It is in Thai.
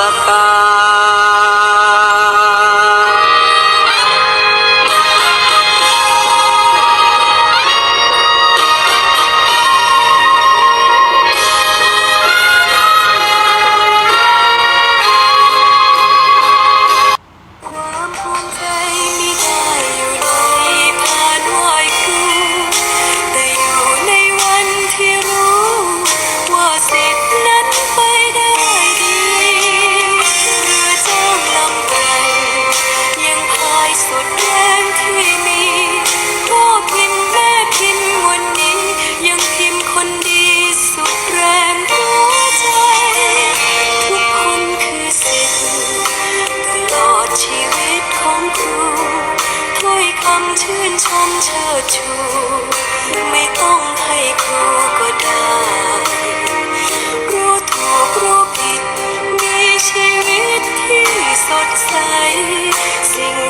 Apa. แย้งที่มีพ่อพิมแม่พิมพ์วันี้ ยังพิมคนดีสุดแรงหัวใจ ทุกคนคือสิทงตลอดชีวิตของครูถ้อยคำชื่นชมเชิดชู ไม่ต้องให้ครูก็ได้รู้ถูกรูผิดมีชีวิตที่สดใสสิ่ง